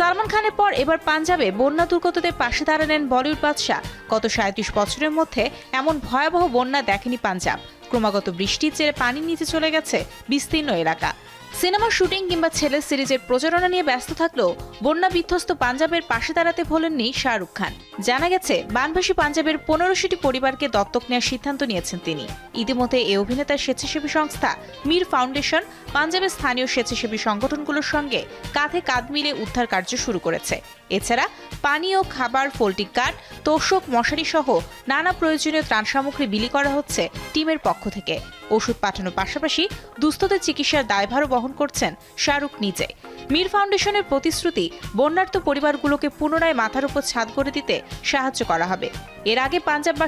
সালমান খানের পর এবার পাঞ্জাবে বন্যা দুর্গতদের পাশে দাঁড়ালেন বলিউড বাদশাহ। গত সাঁত্রিশ বছরের মধ্যে এমন ভয়াবহ বন্যা দেখেনি পাঞ্জাব। ক্রমাগত বৃষ্টির জেরে পানির নিচে চলে গেছে বিস্তীর্ণ এলাকা। সিনেমার শুটিং কিংবা ছেলের সিরিজের প্রচারণা নিয়ে ব্যস্ত থাকলেও বন্যা বিধ্বস্ত পাঞ্জাবের পাশে দাঁড়াতে ভোলেননি শাহরুখ খান। জানা গেছে বানভাসী পাঞ্জাবের পনেরোশোটি পরিবারকে দত্তক নেওয়ার সিদ্ধান্ত নিয়েছেন তিনি। ইতিমধ্যে এই অভিনেতার স্বেচ্ছাসেবী সংস্থা মীর ফাউন্ডেশন পাঞ্জাবের স্থানীয় স্বেচ্ছাসেবী সংগঠনগুলোর সঙ্গে কাঁধে কাঁধ মিলে উদ্ধার কার্য শুরু করেছে। এছাড়া পানীয় খাবার ফোল্টিক কার্ড, তোষক মশারি সহ নানা প্রয়োজনীয় ত্রাণ সামগ্রী বিলি করা হচ্ছে টিমের পক্ষ থেকে। ওষুধ পাঠানোর পাশাপাশি দুস্থদের চিকিৎসার দায়ভারও বহন করছেন শাহরুখ নিজে। মীর ফাউন্ডেশনের প্রতিশ্রুতি বন্যার্থ পরিবারগুলোকে পুনরায় মাথার উপর ছাদ করে দিতে সাহায্য করা হবে। এর আগে পাঞ্জাব বা